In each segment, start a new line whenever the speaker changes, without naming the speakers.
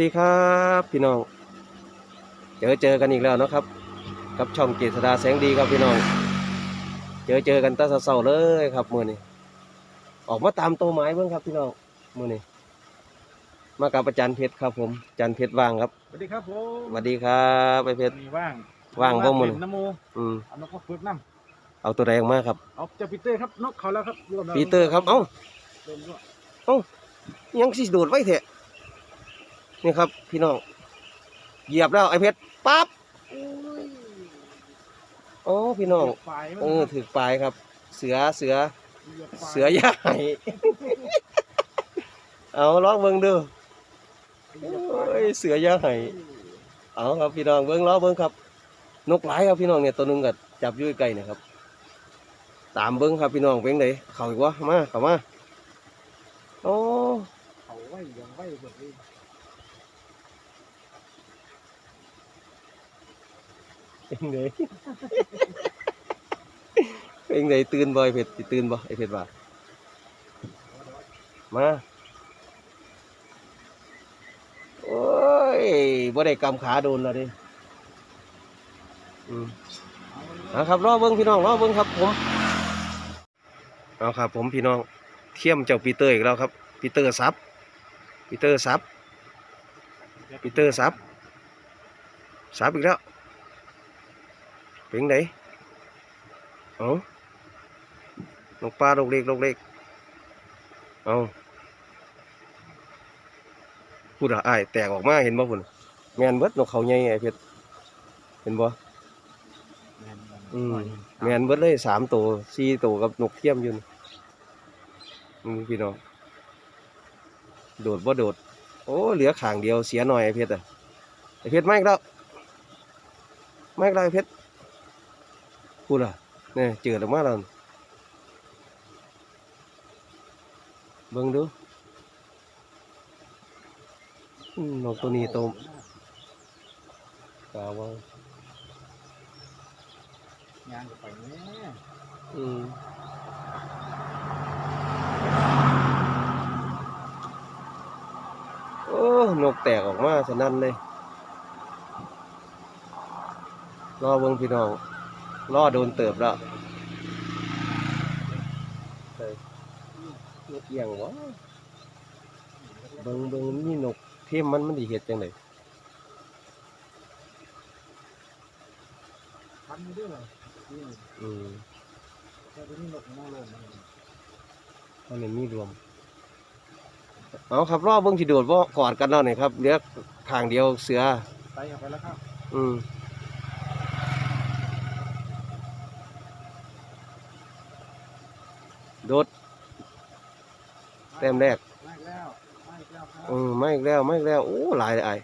วัสดีครับพี่น้อง เจอเจอกันอีกแล้วเนาะครับ กับช่องเกษดาแสงดีครับพี่น้อง เจอเจอกันตั้งแต่เช้าๆเลยครับมื้อนี้ออกมาตามโตวไม้เบิ่งครับพี่น้องมื้อนี้มากับอาจารย์เพชรครับผมอาจารย์เพชรว่างครับ
สวัสดีครับผม
สวัสดีครับไอเพชร
มีว่าง
ว่างบ่มื้อนี้
น้ำโม
อืม
เอานกมาฝึกน้
เอาตัวแรงมากครับำ
เอาเจ้าปีเตอร์ครับนกเขาแล้วครับวมแล้ว
ปีเตอร์ครับเอ้า
เดินด้วย
ยังสิโดดไว้เถอะ นี่ครับ พี่น้องเหยียบแล้วไอเพชรปั๊บโอ้พี่น้อง
ฝ่ายมัน
เออถือปลายครับ เสือเสือ
หยียบฝ่าย
เสือใหญ่เอาลองเบิ่งดู
เหยียบ
โอ้
ฝ่าย
ยเสือใหญ่เอาครับพี่น้องเบิ่งล้อเบิ่งครับ นกหลายครับพี่น้องเนี่ยตัวหนึงก็จับอยู่ใกล้ๆเนะครับ ตามเบิ่งครับพี่น้องเป็นไงเข้าอีกวะมาเข้ามาโอ้
เขาไว้ยังไว้เบิดเลย
เป็นไงเป็นไงตื่นบ่ไอเพชรสิตื่นบ่ไอเพชรว่ามาโอ้ยบ่ได้กำขาโดนแล้วดิอืม
เอาเลย
นะครับรอเบิ้งพี่น้องรอเบิ้งครับ ผมเอาครับ ผมพี่น้องเทียมเจ้าปีเตอร์อีกแล้วครับปีเตอร์ซับปีเตอร์ซับปีเตอร์ซับซับอีกแล้ว เป็นไงเอานกปลาลูกเล็กลูกเล็กเอาพูดอะอ้ายแตกออกมาเห็นบ่พุ่นแมนเบิดนกเขาใหญ่ไอ้เพชรเห็นบ่
แม่น
อืม
ปล่อย
แมนเบิดเลยสามตัวสี่ตัวกับนกเทียมอยู่นี่อืมพี่น้องโดดบ่โดด โอ้เหลือขางเดียวเสียหน่อยไอ้เพชรอะไอ้เพชรไม่แล้วไม่แล้วไอ้เพชร พูดอะเนี่ยเจอแล้วมาแล้วเบิ่งดูอืมนกตัวนี้โตกาวา
งานก็ไปแน่
อืมโอ้นกแตกออกมาสนั่นเลยรอเบิ่งพี่น้อง รอโดนเติบแล้วเฮ้ยนกเอียงวะเบิ่งเบิ่งนี่นกเทมมันมันดีเห็ดจังได
พันไม่ได้เลยนี่
อืม
แค่ตัวนี้นกมองลงมัน
อันนี้มีรวมเอาครับรอเบิ่งสิโดดบ่กอดกันแล้วนี่ครับเหลือข้างเดียวเสือ
ไปออกไปแล้วครับ
อืม โดดแต้มแรก
ไม่แล้วไม่แล้วครับ
อืมไม่อีกแล้วไม่อีกแล้ว โอ้หลายเลยไอ้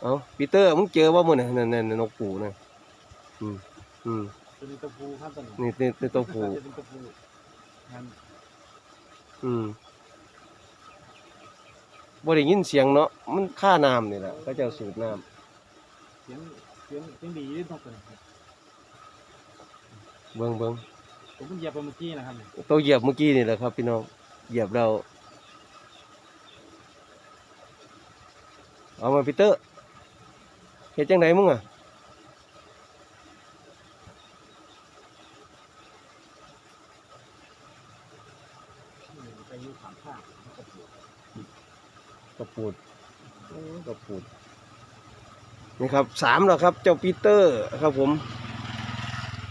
เอาปีเตอร์มึงเจอว่ามึงเนี่ยนั่นนั่นนกปูนะอืมอืม
ตัวนี้ตัวผู้ครับตัวนี้
นี่นี่นี่ตัวปู
จะเป็นตัวผู้งาน
อืมบ่ได้ยินเสียงเนาะมันค่าน้ำนี่แหละก็จะสูบน้
เสียงเสียงเสียงดีที่นกตัวนี้ำ
เบิ่งเบิ่ง
ผมเพิ่งเหยียบไปเมื่อกี้นะครับเนี่ย
ตัวเหยียบเมื่อกี้นี่แหละครับ พี่น้องเหยียบเราเอามาปีเตอร์เฮ็ดจังไดมึงอะ
ไปอยืดขามข้างกระปุก
กระปูดโอ้กระปูดนี่ครับสามแล้วครับ เจ้าปีเตอร์ครับผม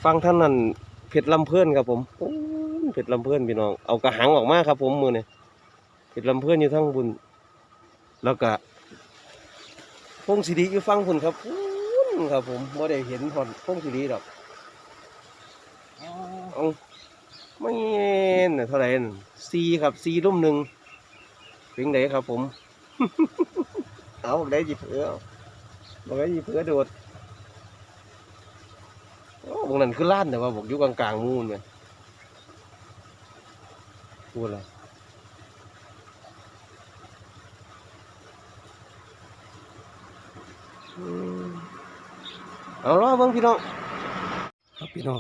ฟังท่านนั่นเผ็ดลำเพื่อนครับผมโอ้ยเผ็ดลำเพื่อนพี่น้อง เอากระหังออกมาครับ ผมมือเนี่ยเผ็ดลำเพื่อนอยู่ทั้งบุญ แล้วก็พงศิริอยู่ฟังพุ่นครับครับผมไม่ได้เห็นพอนพงศิริดอก
อ๋อ
เอาไม่เห็นน่ะเท่าไหร่นั่ซีครับซีรุ่มหนึ่งถึงไหนครับผม เอาได้หยิบเผือบอกได้หยิบเผือโดด โอ้บอกนั่นคือล้านแต่ว่าบอกอยู่กลางๆมูนเนี่ยพูดอะไรเอาล่ะเบิ่งพี่น้องครับพี่น้อง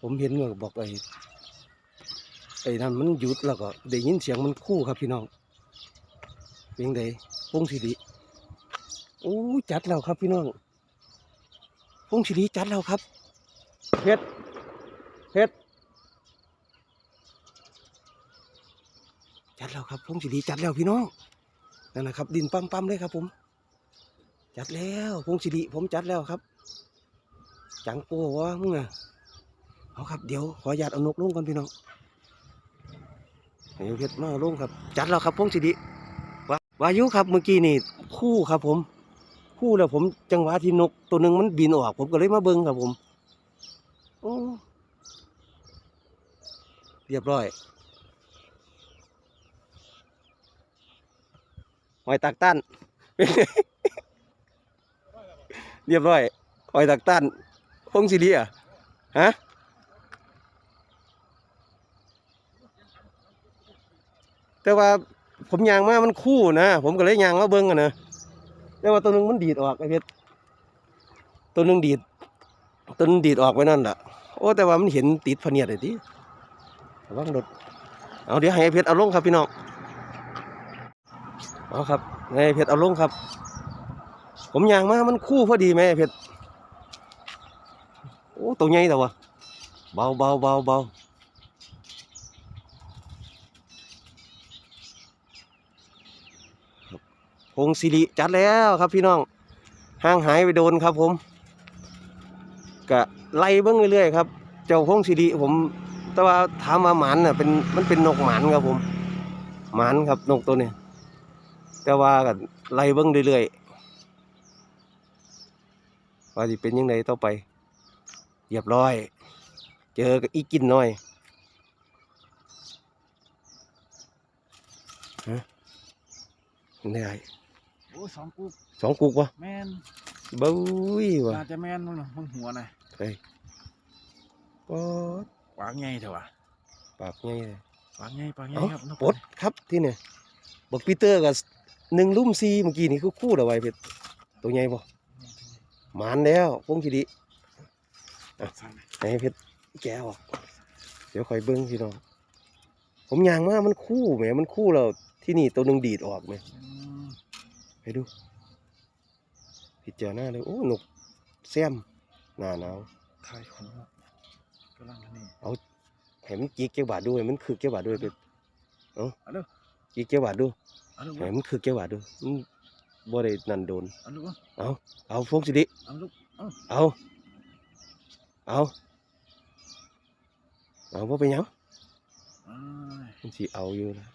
ผมเห็นว่าบอกไอ้ไอ้นั่นมันหยุดแล้วก็ได้ยินเสียงมันคู่ครับพี่น้องเพียงใดพงศิริโอ้จัดแล้วครับพี่น้อง พงศิริจัดแล้วครับเพชรเพชรจัดแล้วครับพงศิริจัดแล้วพี่น้องนั่นนะครับ ดินปั๊มๆเลยครับ ผม จัดแล้วพงศิริผมจัดแล้วครับ จังโป้วะมึงอะเอาครับเดี๋ยวขออนุญาตเอานกลงก่อนพี่น้องให้เพชรมาเอาลงครับ จัดแล้วครับพงศิริวาวายุครับเมื่อกี้นี่คู่ครับผม คู่แล้วผมจังหวะที่นกตัวหนึ่งมันบินออก ผมก็เลยมาเบิ้งครับผมโอ้เรียบร้อยหอยตักตันเรียบร้อยหอยตักตันพงศิริอะฮะแต่ว่าผมยางมามันคู่นะ ผมก็เลยยางมาเบิ้งกันนะ แต่ว่าตัวหนึงมันดีดออกไอ้เพชรตัวหนึงดีดตัวนึงดีดออกไว้นั่นแหละโอ้แต่ว่ามันเห็นติดพเนียดเลยทีระวังรถเอาเดี๋ยวให้ไอ้เพชรเอาลงครับพี่น้องเอาครับให้ไอ้เพชรเอาลงครับ ผมยางมามันคู่พอดีไหมไอ้เพชรโอ้ตัวใหญ่แต่ว่าเบาเบาเบาเบา พงศิริจัดแล้วครับพี่น้องห่างหายไปโดนครับผมกะไล่เบิ้งเรื่อยๆครับเจ้าพงศิริผม แต่ว่าถามมาหมันน่ะเป็นมันเป็นนกหมันครับผมหมันครับนกตัวนี้แต่ว่าก็ไล่เบิ้งเรื่อยๆว่าจะเป็นยังไงต่อไปเรียบร้อย เจอกับอีกินหน่อยเนไง
โอ้สองกุ๊ก
สองกุกวะ
แมน
บุ้ยวะ
น่าจะแมนมึงน่ะมึงหัวหน่อย
เฮ้ยปอด
ปากใหญ่เถอะวะ
ปากไงเลย
ปากใหญ่ปากใหญ่
เอ้า
ครับนก
ปลดครับที่เนี่ยบอกปีเตอร์กับหนึ่งลุ่มซีเมื่อกี้นี่คือคู่เดาไว้เพชรตัวใหญ่บ่หมานแล้วพงขีดี
สั่น
ให้เพชรแกะออกเดี๋ยวคอยเบิ้งพี่น้องผมยางมามันคู่แหมมันคู่แล้วที่นี่ตัวหนึ่งดีดออกไหม
อืม
ไปดูพิจารณาเลยโอ้นกแซมหน้าหนาว
ทายของนกกำลังอันนี่
ให้มันจีกเกี่ยวบาทด้วยมันคือเกี่ยวบาทด้วยเป็น
เอาเร็ว
จีกเกี่ยวบาทด้วย
เอาลูก
ให้มันคือเกี่ยวบาทด้วยมันบ่ได้นั่นโดน
เอาลูก
เอาพงศิริ
เอาลูก
เอาเอาเอาบ่เป็นหยัง
อ้าย
มันสิเอาอยู่นะ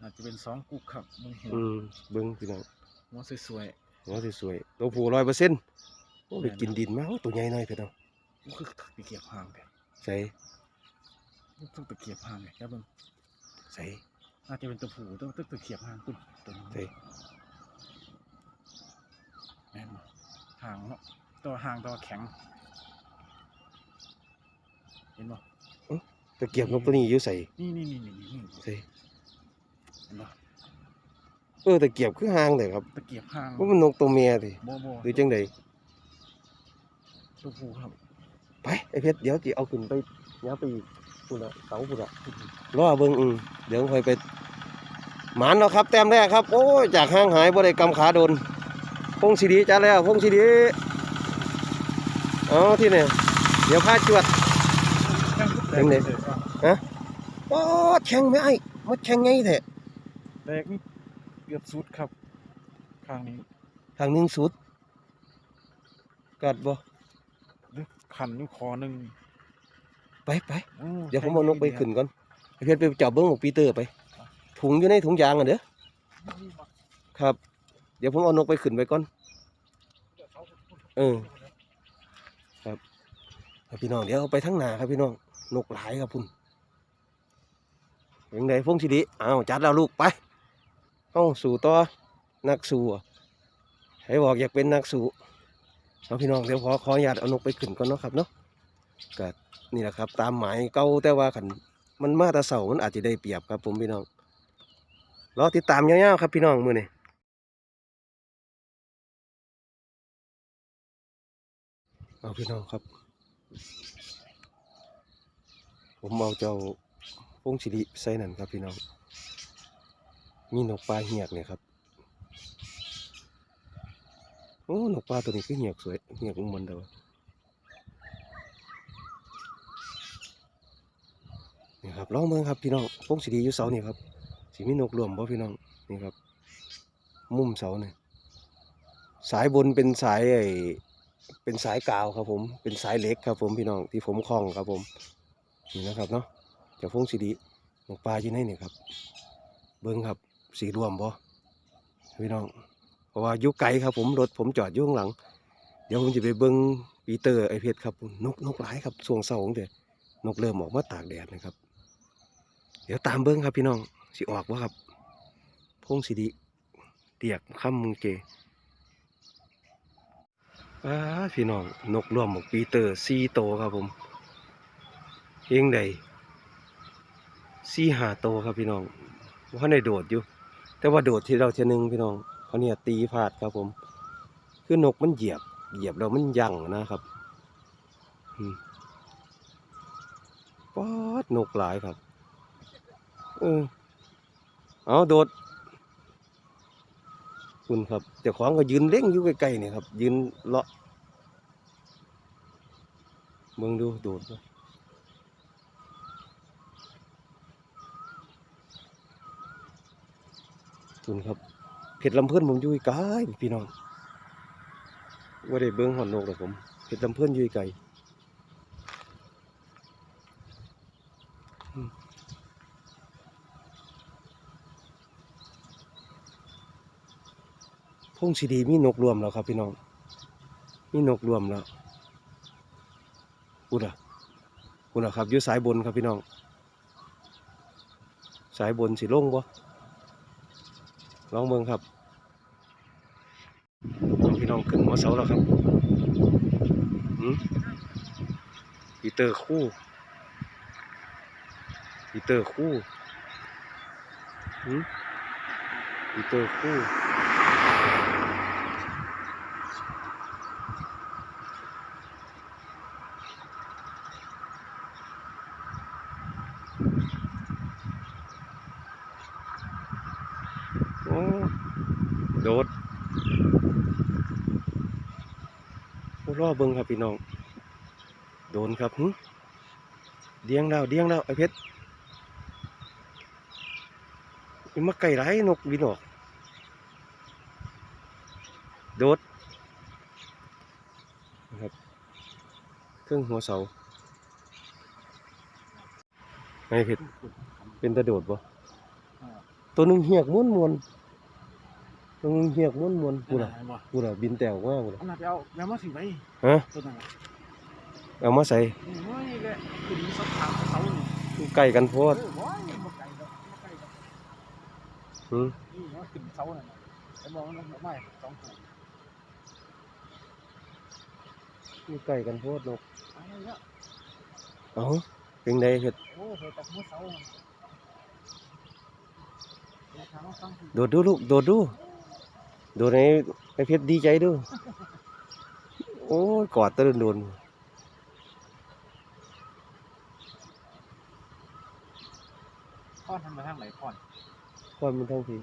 น่าจะเป็นสองกุ๊กครับมึงหัว
อืมเบิ่งพี่น้อง
หัวสวย
หัวสวยๆตัวผู้ร้อยเปอร์เซ็นต์โอ้ได้กินดินมาโอ้ตัวใหญ่หน่อยพี่น้อง
ๆกูคือตะเกียบห่างแต่
ใส่
ลูกต้องตะเกียบห่างเลยครับมึง
ใส่
น่าจะเป็นตัวผู้ต้องต้องตะเกียบห่างคุณตัวนี้
ใส่
แม่นบ่ห่างเนาะตัวห่างตัวแข็ง เห็นบ่
ตะเกียบนกตัวนี้อยู่ใส่
นี่นี่นี่นี่นี่
ใส่
เห็นบ่
เออตะเกียบคือห่างเลยครับ
ตะเกียบห่าง
ว่ามันนกตัวเมียสิ
บ่บ่
หรือจังใด
ตัวผู้ครับ
ไปไอ้เพชรเดี๋ยวสิเอาขึ้นไปย้าไปอีกพุ่นละเสาพุ่นละรอเบิ่งอืมเดี๋ยวค่อยไปหมานแล้วครับ แต้มแรกครับ โอ้ยจากห่างหายบ่ได้กำขาโดนพงศิริจ้าแล้วพงศิริเอาที่เนี่ยเดี๋ยวพาจวดเป็นไงโอ้แข่งไม่ไอ้มันแข่งไงแท้
แตกนี่ เกือบสุดครับข้างนี้
ทางหนึงสุด กัดบ่
ลึกขันอยู่คอหนึ่ง
ไปไป
อื
เดี๋ยวผมเอานกไปขึ้นก่อนไอ้เพชรไปจับเบิ้งของปีเตอร์ไป ถุงอยู่ในถุงยางอะเด้อครับ เดี๋ยวผมเอานกไปขึ้นไปก่อน เออ ครับพี่น้องเดี๋ยวเอาไปทั้งหนาครับพี่น้องนกหลายครับพุ่นยังไงพงศิริอ้าวจัดแล้วลูกไป เอาสู่ต่อนักสู่ให้บอกอยากเป็นนักสู่เอาพี่น้องเดี๋ยวขอขออนุญาตเอานกไปขึ้นก่อนเนาะครับเนาะก็นี่แหละครับ ตามหมายเก่าแต่ว่าขันมันมาตะเสามันอาจจะได้เปรียบครับผมพี่น้องรอติดตามยาวๆครับพี่น้องมือนี่เอาพี่น้องครับ ผมเอาเจ้าพงศิริใส่นั่นครับพี่น้อง มีนกปลาเหียกเนี่ยครับโอ้นกปลาตัวนี้คือเหียกสวยเหียกมันเด้อนี่ครับลองเบิ่งครับพี่น้องพงสิดีอยู่เสานี่ครับสิมีนกรวมบ่พี่น้องนี่ครับ มุมเสาเนี่ยสายบนเป็นสายไอ้เป็นสายกาวครับผม เป็นสายเล็กครับผมพี่น้องที่ผมคล้องครับผมนี่นะครับเนาะเจะพงสิดีนกปลาอยู่ในนี่ครับ เบิ่งครับ สีรวมบ่พี่น้อง เพราะว่าอยู่ไกลครับผมรถผมจอดอยู่ข้างหลัง เดี๋ยวผมจะไปเบิ้งปีเตอร์ไอเพชรครับนกนกหลายครับช่วงเสาร์เดี๋ยวนกเริ่มออกมาตากแดดนะครับ เดี๋ยวตามเบิ้งครับพี่น้องสิออกวะครับพงสิดิเตียกค่ำมึงเกอ้าพี่น้องนกร่วมของปีเตอร์ซีโตครับผมเองใดซีหาโตครับพี่น้องว่าในโดดอยู่ แต่ว่าโดดที่เราเทยหนึงพี่น้องเขาเนี่ยตีพลาดครับผม คือนกมันเหยียบ เหยียบแล้วมันยั่งนะครับป๊อดนกหลายครับ เออ เอาโดด คุณครับเจ้าของก็ยืนเล่งอยู่ใกล้ๆนี่ครับ ยืนเลาะเบิ่งดูโดด คุณครับเพชรลำเพื่อนผมยู่ไกลพี่น้องว่าได้เบิ่งหอนนกหรอผมเพชรลำเพื่อนยู่ไกลอืมพงสีดีมีนกรวมแล้วครับพี่น้องมีนกรวมแล้วพูดอะพูดอะครับอยู่สายบนครับพี่น้อง สายบนสิลงบ่ ลองเบิ่งครับพี่น้องขึ้นหัวเสาแล้วครับหืมปีเตอร์คู่ปีเตอร์คู่หืมปีเตอร์คู่โอ้โดดโอ้รอเบิ่งครับพี่น้อง โดนครับหึเดียงแล้วเดียงแล้วไอ้เพชรนี่มาไก่ไรนกบินออกโดดนะครับเครื่องหัวเสาไงเพชรเป็นตะโดดบ่ตัวหนึงเหียกม้วนมวนๆ ตัวหนึงเหียกม้วนมวนๆกู
กู
น่ะ
น่ะ
กูน่ะบินแตวมากกูน่ะ
อันนั้นไปเอาแล้วมาสิไป
ฮะ
ตัวนั้นน่ะ
เอามาใส่
นี่เฮ้ยแกขึ้นสักทางเสานี่
ใกล้กันโพ
เอ
ด
อบ่ยบ่ไกลดอกบ่ไกลดอก
หืม
นี่ว่าขึ้นเสานั่นน่ะไอ้มองมันไม่สองตัว
อยู่ใกล้กันโพดนก
เอาแล้ว
เอ้าเป็นไดเฮ็ด
โอ้เฮ้ยตกมือเสาน่ะเดี๋ยวทางเอาฟังสิ
โดดดูลูกโดดดูโดดให้ไอ้เพชรดีใจดูโอ้ยกอดตะโดน
พ่อนทำมาทางไหนพ่อน
ๆความมันทั้งที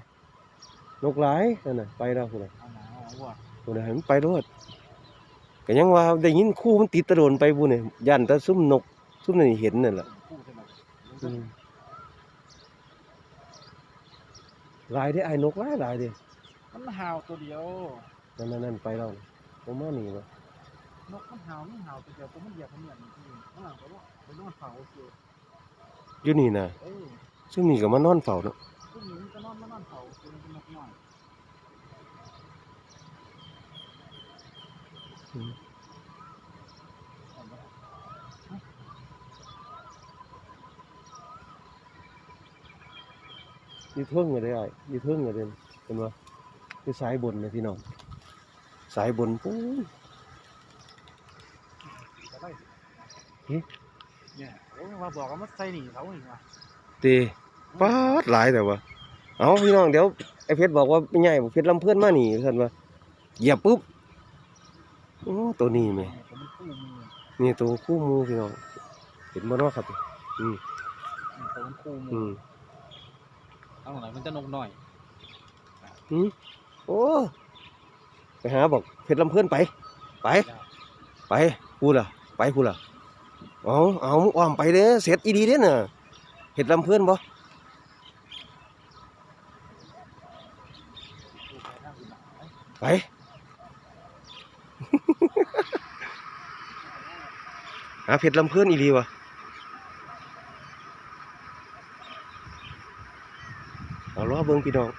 นกหลายนั่นน่ะไปแล้วพุ่นน่ะ
เอาหนาเอาวัว
พุ่นน่ะให้มันไปโลดก็ยังว่าได้ยินคู่มันติดตะโดนไปพุ่นนี่ย่านแตะซุ่มนกซุ่มนั่นเห็นนั่นล่ะ
คู่ใช่ไหม
อืมหลายเด้ไอ้นกหลายหลายเด้
มันหาวตัวเดียว
นั่นนั่นนั่นไปแล้วผมว่านี่วะ
นกมันหาวมันหาวตัวเดียวตัวมันเหยียบมันเหยียบมันทีมันหาวไปว่าไปนอนเฝ้าโอเค
อยู่นี่น่ะ
เอ้ย
ซึ่งนี่ก็มานอนเฝ้าเนาะ
พวกนี้มันก็นอนมานอนเฝ้าคือมันเป็นนกน้อย
อยู่เทิงก็ได้อ้ายอยู่เทิงก็ได้เห็นบ่ อยู่สายบนนะพี่น้อง สายบนปู้
จะได้
หึ
เนี่ยโอ้ยว่าบอกว่ามันใส่หนีเขาอีกว่ะ
เตปาดหลายแต่ว่าเอาพี่น้องเดี๋ยวไอ้เพชรบอกว่าไม่ใหญ่บอกเพชรลำเพื่อนมาหนีท่านว่าเหยียบปุ๊บโอ้ตัวนี้แม่
เนี่ยผมมันคู่มือ
นี่ตัวคู่มือพี่น้องเห็นบ่เนาะครับอืม
เนี่ยผมมันคู่มื
อื
อ
ม
เอาไหนมันจะนกน้อย
อืม โอ้ไปหาบอกเพชรลำเพื่อนไป ไป ไปพูดล่ะ ไปพูดล่ะเอาเอาอ้อมไปเด้เสร็จอีดีเด้น่ะเห็ดลำเพื่อนบ่ไปหาเพชรลำเพื่อนอีดีวะเอาล้อเบิ้งพี่น้อง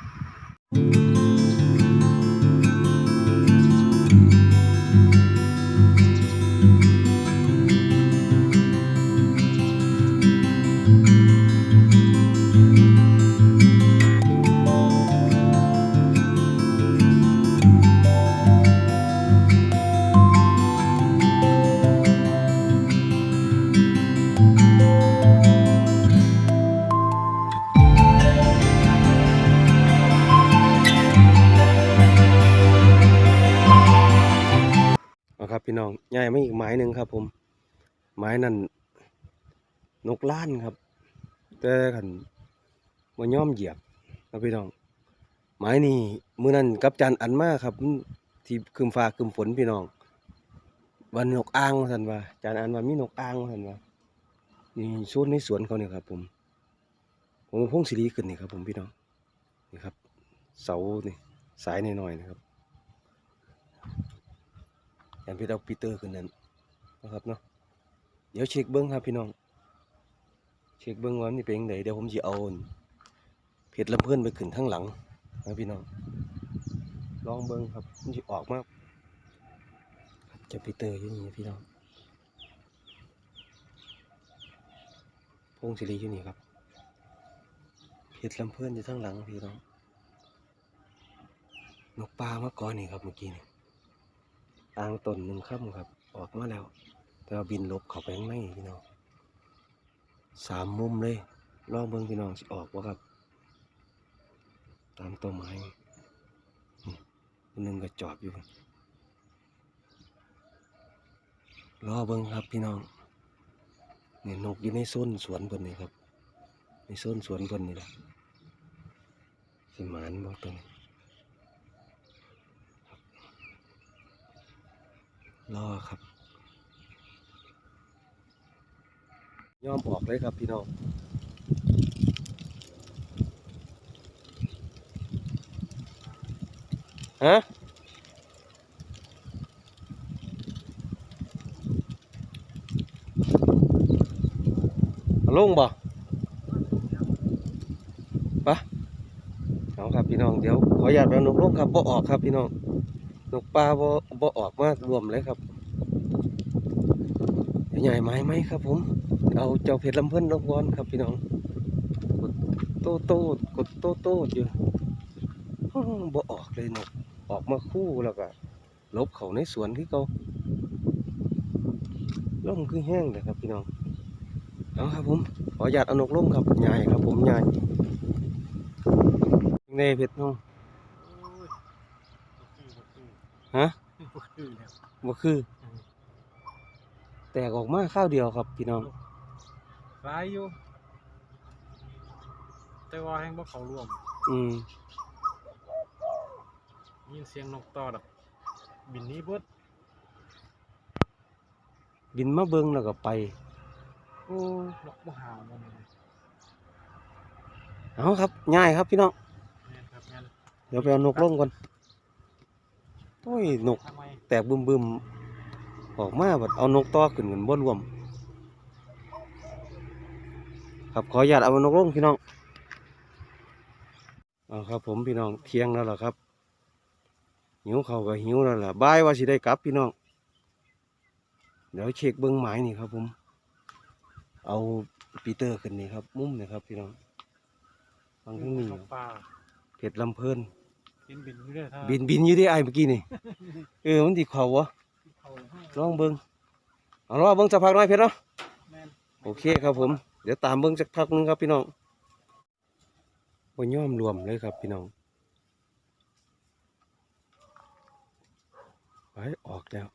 มาอีกไม้หนึ่งครับ ผมไม้นั่นนกล้านครับ แต่ขันบ่ย่อมเหยียบครับพี่น้องไม้นี่มือนั้นกับจานอันมากครับที่คืมฟ้าคืมฝนพี่น้องวันนกอ่างว่าซั่นว่าจานอันว่ามีนกอ่างว่าซั่นว่านี่โซนในสวนเขาเนี่ยครับ ผม ผมพงศิริขึ้นนี่ครับ ผมพี่น้องนี่ครับ เสานี่สายน้อยๆนะครับ แอนพี่เอาปีเตอร์ขึ้นนั้นนะครับเนาะเดี๋ยวเช็คเบิ้งครับพี่น้อง เช็คเบิ้งว่ามันเป็นยังไงเดี๋ยวผมจะเอาเพชรลำเพื่อนไปขึ้นข้างหลังนะพี่น้องลองเบิ้งครับมันจะออกมาครับจะปีเตอร์อยู่นี่พี่น้องพงศิริอยู่นี่ครับเพชรลำเพื่อนอยู่ข้างหลังพี่น้องนกปลามาก่อนนี่ครับเมื่อกี้นี่ อ่างตนหนึ่งค่ำครับ ออกมาแล้ว แต่ว่าบินลบเขาไปข้างในพี่น้องสามมุมเลยลองเบิ่งพี่น้องสิออกว่าครับ ตามต้นไม้หนึ่งก็จอดอยู่รอเบิ่งครับพี่น้องนี่นกอยู่ในโซนสวนเพิ่นนี่ครับ ในโซนสวนเพิ่นนี่แหละสิหมานบ่ตัวนี้ครับ รอครับยอมออกเลยครับพี่น้องฮะลงบ่ปะเอาครับพี่น้องเดี๋ยวขออนุญาตเอานกลงครับบ่ออกครับพี่น้อง นกปลาบ่บ่ออกมารวมเลยครับใหญ่ไหมไหมครับ ผม เอาเจ้าเพชรลำเพิ่นลงก่อนครับพี่น้องกดโตโต้กดโตโต้อยู่บ่ออกเลยนกออกมาคู่แล้วก็ลบเขาในสวนที่เขาล่มคือแห้งเลยครับพี่น้องเอาครับผมขออนุญาตอนกลงครับใหญ่ครับผมใหญ่ในเพชรน้อง
โอ้ยบ่คือ
ฮะ
บ่คือแล้ว
บ่คือแตกออกมาข้าวเดียวครับพี่น้อง
หลายอยู่ แต่ว่าแห่งบ่เข้าร่วม
อืม
ยินเสียงนกต่อดอกบินหนี้เบิด
บินมาเบิ่งแล้วก็ไป
โอ้นกบ่หาวมัน
เอาครับง่ายครับพี่น้อง
แม่นครับงั้น
เดี๋ยวไปเอานกลงก่อน โอ้ยนก
ทำไม
แตกบึมบึมๆออกมาบัดเอานกต่อขึ้นกันบ่รวม ครับขออนุญาตเอานกลงพี่น้องเอาครับ ผมพี่น้องเที่ยงแล้วล่ะครับ หิวเขาวก็หิวแล้วล่ะบ่ายว่าสิได้กลับพี่น้อง เดี๋ยวเช็คเบิ้งหมายนี่ครับ ผม เอาปีเตอร์ขึ้นนี่ครับ มุมนี่ครับ พี่น้องฟังทั้งนี้
นกปลา
เพชรลำเพลิน
บินบินอยู่เด้อถ้า
บินบินอยู่ที่ไอ้เมื่อกี้นี่ เออมันติเขาวะ
เข้าให้
ลองเบิ้งเอาลองเบิ้งสักพักหน่อยเพชรเนาะ
แม่น
โอเคครับผม เดี๋ยวตามเบิ้งสักพักหนึงครับพี่น้องบนย่อมรวมเลยครับพี่น้องไปออกแล้ว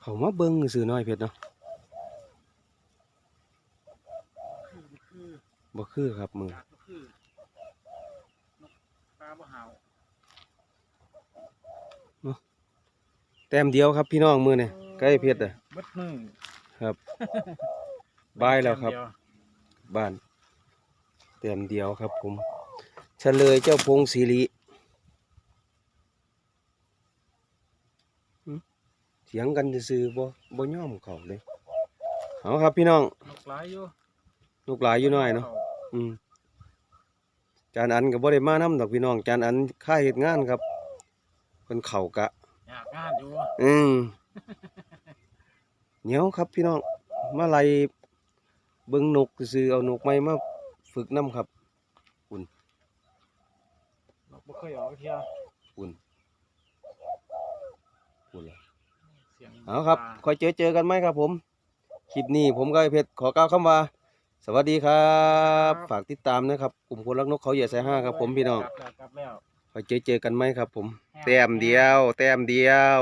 เขามาเบิ้งซื้อน้อยเพชรเนาะ
คือคือ
บ่คือครับมือ
ก็คือนกปลา บ่เห่า
แต้มเดียวครับพี่น้องมือเนี่ยใกล้เพชรอะ
เบิดมือ
ครับบายแล้วครับ
เดีย
บ้านแต้มเดียวครับผมเฉลยเจ้าพงศิริหึเถียงกันซื่อๆบ่บ่ยอมเขาเลยเอาครับพี่น้อง
นกหลายอยู่
ลูกหลายอยู่หน่อยเนาะอืม จานอันก็บ่ได้มานำดอกพี่น้องจานอันค่าเฮ็ดงานครับเพิ่นเข้ากะ
อยากงานอยู่
อืมเหนียวครับพี่น้องมาไล่เบิ่งนกซื่อๆเอานกใหม่มาฝึกนํครับ
นกบ่เคยออกเที่ย
ปุ่นปุ่นล่ะ
เสียง
เอาครับ
ปลา
คอยเจอเจอกันไหมครับผมคลิปนี้ผมกับไอ้เพชรขอกล่าวคำว่า สวัสดีครับ ฝากติดตามนะครับ กลุ่มคนรักนกเขาเหยียดสายห้าครับผมพี่น้อง
กลับแล้วกลับแล้ว
คอยเจอเจอกันไหมครับผม แต้มเดียว แต้มเดียว